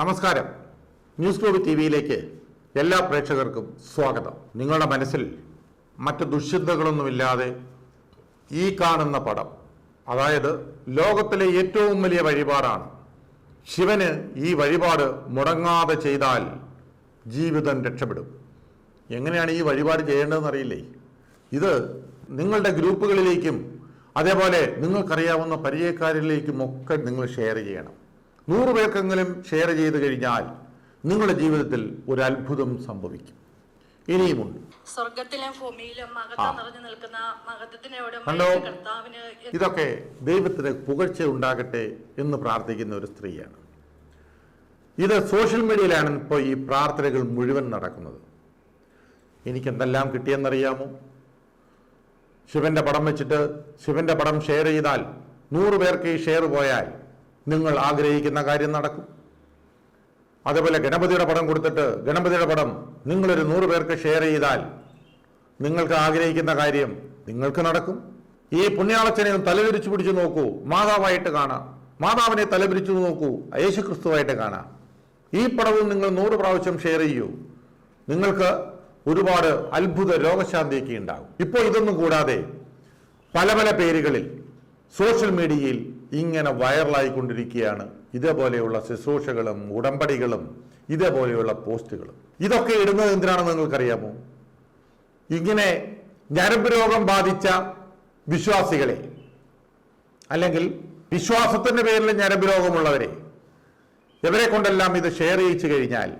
നമസ്കാരം. News globe T വിയിലേക്ക് എല്ലാ പ്രേക്ഷകർക്കും സ്വാഗതം. നിങ്ങളുടെ മനസ്സിൽ മറ്റ് ദുശ്ചിന്തകളൊന്നുമില്ലാതെ ഈ കാണുന്ന പടം അതായത് ലോകത്തിലെ ഏറ്റവും വലിയ വഴിപാടാണ്. ശിവന് ഈ വഴിപാട് മുടങ്ങാതെ ചെയ്താൽ ജീവിതം രക്ഷപ്പെടും. എങ്ങനെയാണ് ഈ വഴിപാട് ചെയ്യേണ്ടതെന്ന് അറിയില്ലേ ഇത് നിങ്ങളുടെ ഗ്രൂപ്പുകളിലേക്കും അതേപോലെ നിങ്ങൾക്കറിയാവുന്ന പരിചയക്കാരിലേക്കും ഒക്കെ നിങ്ങൾ ഷെയർ ചെയ്യണം. നൂറ് പേർക്കെങ്കിലും ഷെയർ ചെയ്ത് കഴിഞ്ഞാൽ നിങ്ങളുടെ ജീവിതത്തിൽ ഒരു അത്ഭുതം സംഭവിക്കും. ഇനിയുമുണ്ട്. സ്വർഗത്തിലും ഭൂമിയിലും മഹത്വം നിറഞ്ഞു നിൽക്കുന്ന മഹത്വത്തിനോട് കണ്ടോ? കർത്താവിന് ഇതൊക്കെ ദൈവത്തിന് പുകഴ്ച ഉണ്ടാകട്ടെ എന്ന് പ്രാർത്ഥിക്കുന്ന ഒരു സ്ത്രീയാണ്. ഇത് സോഷ്യൽ മീഡിയയിലാണ് ഇപ്പോൾ ഈ പ്രാർത്ഥനകൾ മുഴുവൻ നടക്കുന്നത്. എനിക്ക് എന്തെല്ലാം കിട്ടിയെന്നറിയാമോ? ശിവന്റെ പടം വെച്ചിട്ട് ശിവന്റെ പടം ഷെയർ ചെയ്താൽ നൂറ് പേർക്ക് ഈ ഷെയർ പോയാൽ നിങ്ങൾ ആഗ്രഹിക്കുന്ന കാര്യം നടക്കും. അതേപോലെ ഗണപതിയുടെ പടം കൊടുത്തിട്ട് ഗണപതിയുടെ പടം നിങ്ങളൊരു നൂറ് പേർക്ക് ഷെയർ ചെയ്താൽ നിങ്ങൾക്ക് ആഗ്രഹിക്കുന്ന കാര്യം നിങ്ങൾക്ക് നടക്കും. ഈ പുണ്യാളച്ചനെ തലവിരിച്ചു പിടിച്ചു നോക്കൂ. മാതാവായിട്ട് കാണാം. മാതാവിനെ തലവിരിച്ചു നോക്കൂ. യേശു ക്രിസ്തുവായിട്ട് കാണാം. ഈ പടവും നിങ്ങൾ നൂറ് പ്രാവശ്യം ഷെയർ ചെയ്യൂ. നിങ്ങൾക്ക് ഒരുപാട് അത്ഭുത രോഗശാന്തിയൊക്കെ ഉണ്ടാകും. ഇപ്പോൾ ഇതൊന്നും കൂടാതെ പല പല പേരുകളിൽ സോഷ്യൽ മീഡിയയിൽ ഇങ്ങനെ വൈറലായിക്കൊണ്ടിരിക്കുകയാണ്. ഇതേപോലെയുള്ള ശുശ്രൂഷകളും ഉടമ്പടികളും ഇതേപോലെയുള്ള പോസ്റ്റുകളും. ഇതൊക്കെ ഇടുന്നത് എന്തിനാണെന്ന് നിങ്ങൾക്കറിയാമോ? ഇങ്ങനെ ഞരമ്പ് രോഗം ബാധിച്ച വിശ്വാസികളെ അല്ലെങ്കിൽ വിശ്വാസത്തിന്റെ പേരിൽ ഞരമ്പ് രോഗമുള്ളവരെ ഇവരെ കൊണ്ടെല്ലാം ഇത് ഷെയർ ചെയ്യിച്ചു കഴിഞ്ഞാൽ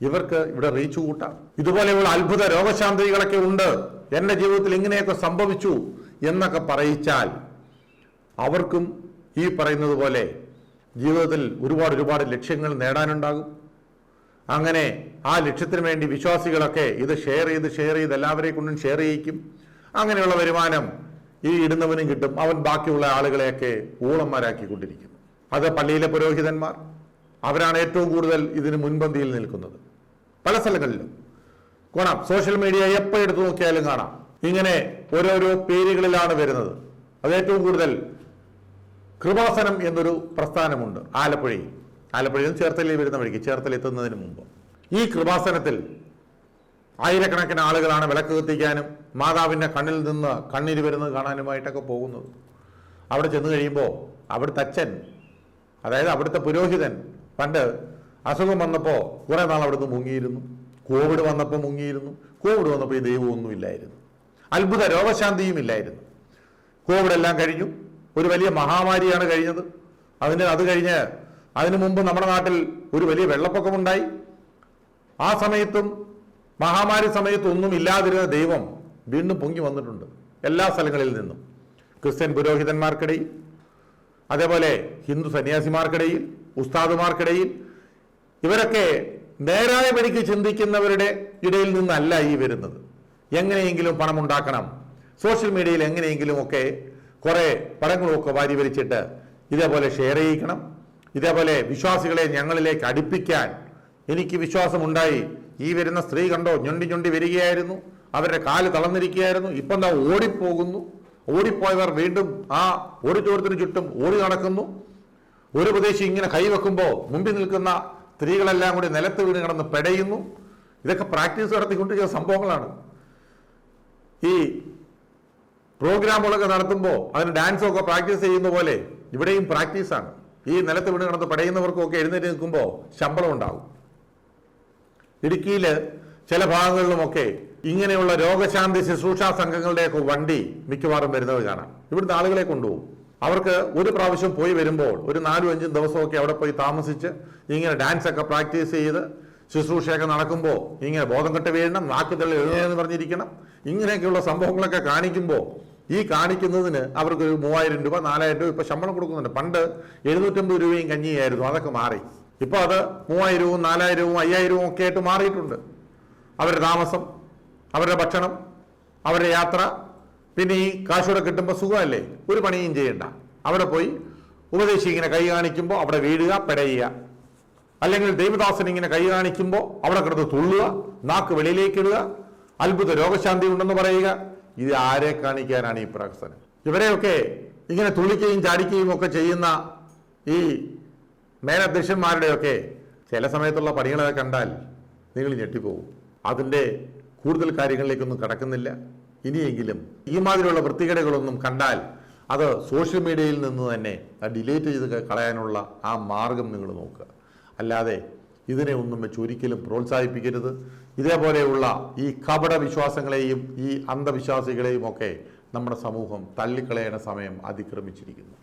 ഇവർക്ക് ഇവിടെ റീച്ച് കൂട്ടാം. ഇതുപോലെയുള്ള അത്ഭുത രോഗശാന്തികളൊക്കെ ഉണ്ട്. എന്റെ ജീവിതത്തിൽ ഇങ്ങനെയൊക്കെ സംഭവിച്ചു എന്നൊക്കെ പറയിച്ചാൽ അവർക്കും ഈ പറയുന്നത് പോലെ ജീവിതത്തിൽ ഒരുപാട് ഒരുപാട് ലക്ഷ്യങ്ങൾ നേടാനുണ്ടാകും. അങ്ങനെ ആ ലക്ഷ്യത്തിന് വേണ്ടി വിശ്വാസികളൊക്കെ ഇത് ഷെയർ ചെയ്ത് ഷെയർ ചെയ്ത് എല്ലാവരെയും കൊണ്ടും ഷെയർ ചെയ്യിക്കും. അങ്ങനെയുള്ള വരുമാനം ഈ ഇടുന്നവനും കിട്ടും. അവൻ ബാക്കിയുള്ള ആളുകളെയൊക്കെ ഊളന്മാരാക്കിക്കൊണ്ടിരിക്കുന്നു അത് പള്ളിയിലെ പുരോഹിതന്മാർ. അവരാണ് ഏറ്റവും കൂടുതൽ ഇതിന് മുൻപന്തിയിൽ നിൽക്കുന്നത്. പല സ്ഥലങ്ങളിലും. കാണാം സോഷ്യൽ മീഡിയ എപ്പോൾ എടുത്തു നോക്കിയാലും കാണാം. ഇങ്ങനെ ഓരോരോ പേരുകളിലാണ് വരുന്നത്. അത് ഏറ്റവും കൂടുതൽ കൃപാസനം എന്നൊരു പ്രസ്ഥാനമുണ്ട്. ആലപ്പുഴയിൽ. ആലപ്പുഴയിൽ നിന്ന് ചേർത്തലയിൽ വരുന്ന വഴിക്ക് ചേർത്തല എത്തുന്നതിന് മുമ്പ്. ഈ കൃപാസനത്തിൽ ആയിരക്കണക്കിന് ആളുകളാണ് വിളക്ക് കത്തിക്കാനും മാതാവിന്റെ കണ്ണിൽ നിന്ന് കണ്ണീര് വരുന്നത് കാണാനുമായിട്ടൊക്കെ പോകുന്നത്. അവിടെ ചെന്ന് കഴിയുമ്പോൾ അവിടുത്തെ അച്ഛൻ അതായത് അവിടുത്തെ പുരോഹിതൻ പണ്ട് അസുഖം വന്നപ്പോൾ കുറേ നാൾ അവിടുന്ന് മുങ്ങിയിരുന്നു. കോവിഡ് വന്നപ്പോൾ മുങ്ങിയിരുന്നു. കോവിഡ് വന്നപ്പോൾ ഈ ദൈവമൊന്നും ഇല്ലായിരുന്നു. അത്ഭുത രോഗശാന്തിയും ഇല്ലായിരുന്നു. കോവിഡ് എല്ലാം കഴിഞ്ഞു. ഒരു വലിയ മഹാമാരിയാണ് കഴിഞ്ഞത്. അതിന് അത് കഴിഞ്ഞ് അതിനു മുമ്പ് നമ്മുടെ നാട്ടിൽ ഒരു വലിയ വെള്ളപ്പൊക്കമുണ്ടായി ആ സമയത്തും മഹാമാരി സമയത്ത് ഒന്നും ഇല്ലാതിരുന്ന ദൈവം വീണ്ടും പൊങ്ങി വന്നിട്ടുണ്ട് എല്ലാ സ്ഥലങ്ങളിൽ നിന്നും. ക്രിസ്ത്യൻ പുരോഹിതന്മാർക്കിടയിൽ അതേപോലെ ഹിന്ദു സന്യാസിമാർക്കിടയിൽ ഉസ്താദുമാർക്കിടയിൽ. ഇവരൊക്കെ നേരായ വഴിക്ക് ചിന്തിക്കുന്നവരുടെ ഇടയിൽ നിന്നല്ല ഈ വരുന്നത്. എങ്ങനെയെങ്കിലും പണമുണ്ടാക്കണം. സോഷ്യൽ മീഡിയയിൽ എങ്ങനെയെങ്കിലും ഒക്കെ കുറെ പടങ്ങളുമൊക്കെ വാരി വലിച്ചിട്ട് ഇതേപോലെ ഷെയർ ചെയ്യിക്കണം. ഇതേപോലെ വിശ്വാസികളെ ഞങ്ങളിലേക്ക് അടുപ്പിക്കാൻ എനിക്ക് വിശ്വാസമുണ്ടായി. ഈ വരുന്ന സ്ത്രീ കണ്ടോ ഞൊണ്ടി ഞൊണ്ടി വരികയായിരുന്നു. അവരുടെ കാൽ തളർന്നിരിക്കുകയായിരുന്നു. ഇപ്പം എന്താ ഓടിപ്പോകുന്നു. ഓടിപ്പോയവർ വീണ്ടും ആ ഓഡിറ്റോറിയത്തിന് ചുറ്റും ഓടി നടക്കുന്നു. ഒരു പ്രദേശം ഇങ്ങനെ കൈവെക്കുമ്പോൾ മുമ്പിൽ നിൽക്കുന്ന സ്ത്രീകളെല്ലാം കൂടി നിലത്ത് വീണ് കിടന്ന് പെടയുന്നു. ഇതൊക്കെ പ്രാക്ടീസ് നടത്തിക്കൊണ്ടിരിക്കുന്ന സംഭവങ്ങളാണ്. ഈ പ്രോഗ്രാമുകളൊക്കെ നടത്തുമ്പോൾ അതിന് ഡാൻസും ഒക്കെ പ്രാക്ടീസ് ചെയ്യുന്ന പോലെ ഇവിടെയും പ്രാക്ടീസാണ്. ഈ നിലത്ത് വീണ് കിടന്ന് പടയുന്നവർക്കൊക്കെ എഴുന്നേറ്റ് നിൽക്കുമ്പോൾ ശമ്പളം ഉണ്ടാവും. ഇടുക്കിയിൽ ചില ഭാഗങ്ങളിലുമൊക്കെ ഇങ്ങനെയുള്ള രോഗശാന്തി ശുശ്രൂഷാ സംഘങ്ങളുടെയൊക്കെ വണ്ടി മിക്കവാറും വരുന്നത് കാണാം. ഇവിടുത്തെ ആളുകളെ കൊണ്ടുപോകും. അവർക്ക് ഒരു പ്രാവശ്യം പോയി വരുമ്പോൾ ഒരു നാലും അഞ്ചും ദിവസമൊക്കെ അവിടെ പോയി താമസിച്ച് ഇങ്ങനെ ഡാൻസ് ഒക്കെ പ്രാക്ടീസ് ചെയ്ത് ശുശ്രൂഷയൊക്കെ നടക്കുമ്പോൾ ഇങ്ങനെ ബോധം കെട്ട് വീഴണം നാക്ക് തള്ളി എഴുതുന്നതെന്ന് പറഞ്ഞിരിക്കണം. ഇങ്ങനെയൊക്കെയുള്ള സംഭവങ്ങളൊക്കെ കാണിക്കുമ്പോൾ ഈ കാണിക്കുന്നതിന് അവർക്ക് ഒരു മൂവായിരം രൂപ നാലായിരം രൂപ ഇപ്പോൾ ശമ്പളം കൊടുക്കുന്നുണ്ട്. പണ്ട് എഴുന്നൂറ്റമ്പത് രൂപയും കഞ്ഞിയായിരുന്നു അതൊക്കെ മാറി. ഇപ്പോൾ അത് മൂവായിരവും നാലായിരവും അയ്യായിരവും ഒക്കെ ആയിട്ട് മാറിയിട്ടുണ്ട്. അവരുടെ താമസം അവരുടെ ഭക്ഷണം അവരുടെ യാത്ര. പിന്നെ ഈ കാശൂടെ കിട്ടുമ്പോൾ സുഖമല്ലേ? ഒരു പണിയും ചെയ്യണ്ട. അവിടെ പോയി ഉപദേശിക്കുന്ന കൈ കാണിക്കുമ്പോൾ അവിടെ വീഴുക പെടയുക. അല്ലെങ്കിൽ ദൈവദാസൻ ഇങ്ങനെ കൈ കാണിക്കുമ്പോൾ അവിടെ കിടന്ന് തുള്ളുക നാക്ക് വെളിയിലേക്ക് ഇടുക അത്ഭുത രോഗശാന്തി ഉണ്ടെന്ന് പറയുക. ഇത് ആരെ കാണിക്കാനാണ് ഈ പ്രഹസനം? ഇവരെയൊക്കെ ഇങ്ങനെ തുള്ളിക്കുകയും ചാടിക്കുകയും ഒക്കെ ചെയ്യുന്ന ഈ മേലധ്യക്ഷന്മാരുടെയൊക്കെ ചില സമയത്തുള്ള പണികളൊക്കെ കണ്ടാൽ നിങ്ങൾ ഞെട്ടിപ്പോവും അതിന്റെ കൂടുതൽ കാര്യങ്ങളിലേക്കൊന്നും കടക്കുന്നില്ല. ഇനിയെങ്കിലും ഈ മാതിരിയുള്ള വൃത്തികേടുകളൊന്നും കണ്ടാൽ അത് സോഷ്യൽ മീഡിയയിൽ നിന്ന് തന്നെ ഡിലീറ്റ് ചെയ്ത് കളയാനുള്ള ആ മാർഗം നിങ്ങൾ നോക്കുക. അല്ലാതെ ഇതിനെ ഒന്നും വെച്ച് ഒരിക്കലും പ്രോത്സാഹിപ്പിക്കരുത്. ഇതേപോലെയുള്ള ഈ കപട വിശ്വാസങ്ങളെയും ഈ അന്ധവിശ്വാസികളെയും ഒക്കെ നമ്മുടെ സമൂഹം തള്ളിക്കളയേണ്ട സമയം അതിക്രമിച്ചിരിക്കുന്നു.